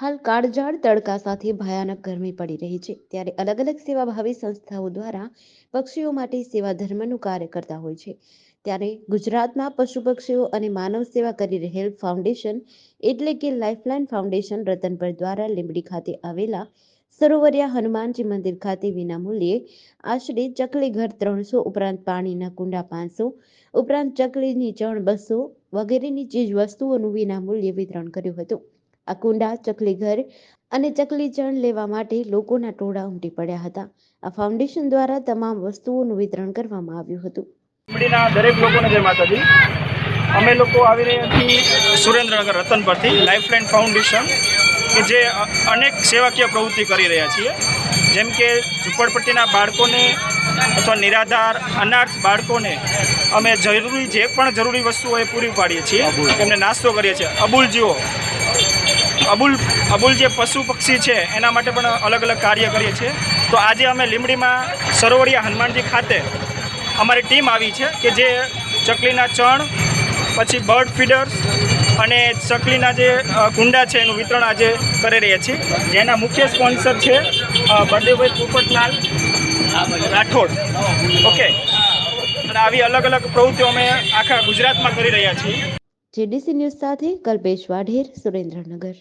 હાલ કાળઝાળ તડકા સાથે ભયાનક ગરમી પડી રહી છે. ત્યારે અલગ અલગ સેવાભાવી સંસ્થાઓ દ્વારા પક્ષીઓ માટે સેવા ધર્મનું કાર્ય કરતા હોય છે. ત્યારે ગુજરાતમાં પશુ પક્ષીઓ અને માનવ સેવા કરી રહેલ ફાઉન્ડેશન એટલે કે લાઇફલાઇન ફાઉન્ડેશન રતનપર દ્વારા લીંબડી ખાતે આવેલા સરોવરિયા હનુમાનજી મંદિર ખાતે વિનામૂલ્યે આશરે ચકલી ઘર ત્રણસો, ઉપરાંત પાણીના કુંડા પાંચસો, ઉપરાંત ચકલીની ચણ બસો વગેરેની ચીજ વસ્તુઓનું વિનામૂલ્યે વિતરણ કર્યું હતું. આ કુંડા ચકલી ઘર અને ચકલી ચણ લેવા માટે લોકોના ટોળા ઉમટી પડ્યા હતા. આ ફાઉન્ડેશન દ્વારા તમામ વસ્તુઓનું વિતરણ કરવામાં આવ્યું હતું. દરેક લોકોને જય માતાજી. અમે લોકો આવી રહ્યા છીએ સુરેન્દ્રનગર રતન પરથી લાઇફલાઇન ફાઉન્ડેશન કે જે અનેક સેવાકીય પ્રવૃત્તિ કરી રહ્યા છીએ. જેમ કે ઝૂંપડપટ્ટીના બાળકોને અથવા નિરાધાર અનાથ બાળકોને અમે જરૂરી જે પણ જરૂરી વસ્તુઓ એ પૂરી પાડીએ છીએ એમને નાસ્તો કરીએ છીએ. અબુલ જીવો અબુલ અબુલ જે પશુ પક્ષી છે, એના માટે પણ અલગ અલગ કાર્ય કરીએ છીએ. તો આજે અમે લીમડીમાં સરોવરિયા હનુમાનજી ખાતે અમારી ટીમ આવી છે કે જે ચકલીના ચણ, પછી બર્ડ ફીડર્સ અને ચકલીના જે કુંડા છે, એનું વિતરણ આજે કરી રહ્યા છીએ. જેના મુખ્ય સ્પોન્સર છે બળદેવભાઈ પોપટલાલ રાઠોડ. ઓકે. અને આવી અલગ અલગ પ્રવૃત્તિઓ અમે આખા ગુજરાતમાં કરી રહ્યા છીએ. જેડીસી ન્યૂઝ સાથે કલ્પેશ વાઢેર, સુરેન્દ્રનગર.